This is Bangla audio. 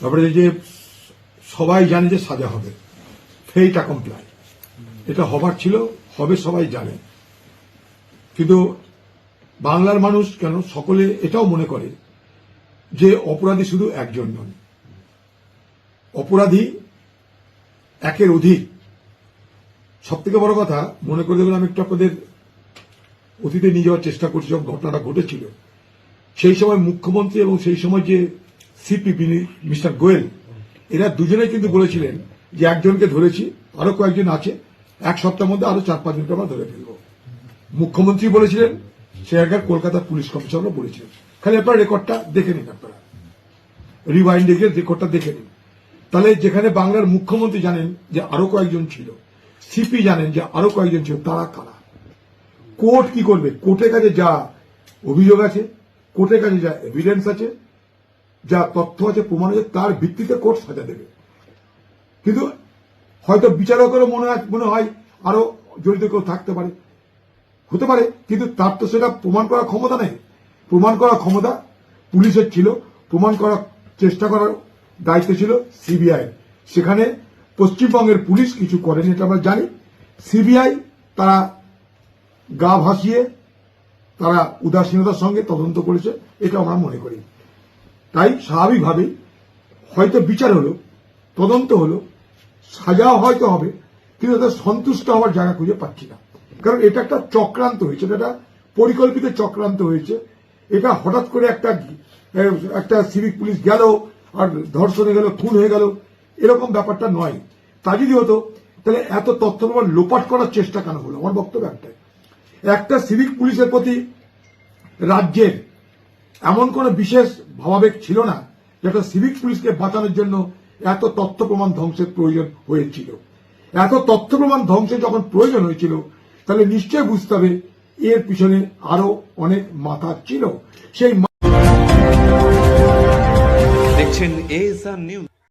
তারপরে যে সবাই জানে যে সাজা হবে ফেইটা কমপ্লাই এটা হবার ছিল, হবে সবাই জানে। কিন্তু বাংলার মানুষ কেন, সকলে এটাও মনে করে যে অপরাধী শুধু একজন নন। অপরাধী একের অধিক। সব থেকে বড় কথা, মনে করে দেখুন, আমি একটু আপনাদের অতীতে নিয়ে যাওয়ার চেষ্টা করছি, যখন ঘটনাটা ঘটেছিল। সেই সময় মুখ্যমন্ত্রী এবং সেই সময় যে সিপি মিস্টার গোয়েল এরা দুজনে কিন্তু বলেছিলেন যে একজনকে ধরেছি, আরও কয়েকজন আছে, এক সপ্তাহের মধ্যে আরও চার পাঁচজনকে আমরা ধরে ফেলব। মুখ্যমন্ত্রী বলেছিলেন, সে একবার কলকাতা পুলিশ কমিশনারও বলেছিলেন। খালি আপনারা রেকর্ডটা দেখে নিন আপনারা। রিওয়াইন্ডে গিয়ে রেকর্ডটা দেখে নিন। তাহলে যেখানে বাংলার মুখ্যমন্ত্রী জানেন যে আরও কয়েকজন ছিল সিপি জানেন যে আরও কয়েকজন ছিল, তারা কারা? কোর্ট কি করবে? কোর্টের কাছে যা অভিযোগ আছে, কোর্টের কাছে যা এভিডেন্স আছে যা তথ্য আছে, প্রমাণ আছে, তার ভিত্তিতে কোর্ট সাজা দেবে। কিন্তু হয়তো বিচারকেরও মনে মনে হয় আরও জড়িত কেউ থাকতে পারে। হতে পারে, কিন্তু তার তো সেটা প্রমাণ করার ক্ষমতা নেই। প্রমাণ করার ক্ষমতা পুলিশের ছিল, প্রমাণ করার চেষ্টা করার দায়িত্ব ছিল সিবিআই। সেখানে পশ্চিমবঙ্গের পুলিশ কিছু করেনি এটা আমরা জানি। সিবিআই তারা গা ভাসিয়ে, তারা উদাসীনতার সঙ্গে তদন্ত করেছে, এটা আমরা মনে করি। তাই স্বাভাবিকভাবেই হয়তো বিচার হলো, তদন্ত হলো সাজাও হয়তো হবে, কিন্তু তাদের সন্তুষ্ট হওয়ার জায়গা খুঁজে পাচ্ছি না। কারণ এটা একটা চক্রান্ত হয়েছে, এটা পরিকল্পিত চক্রান্ত হয়েছে। এটা হঠাৎ করে একটা একটা সিভিক পুলিশ গেল আর ধর্ষণে গেল, খুন হয়ে গেল, এরকম ব্যাপারটা নয়। তা যদি হতো, তাহলে এত তথ্য প্রমাণ লোপাট করার চেষ্টা কেন হলো? আমার বক্তব্য একটাই। একটা সিভিক পুলিশের প্রতি রাজ্যের এমন কোন বিশেষ ভাবাবেগ ছিল না যেটা সিভিক পুলিশকে বাঁচানোর জন্য এত তথ্য প্রমাণ ধ্বংসের প্রয়োজন হয়েছিল। এত তথ্য প্রমাণ ধ্বংসের যখন প্রয়োজন হয়েছিল, তাহলে নিশ্চয় বুঝতে হবে এর পিছনে আরও অনেক মাথা ছিল। সেই দেখছেন এস নিউজ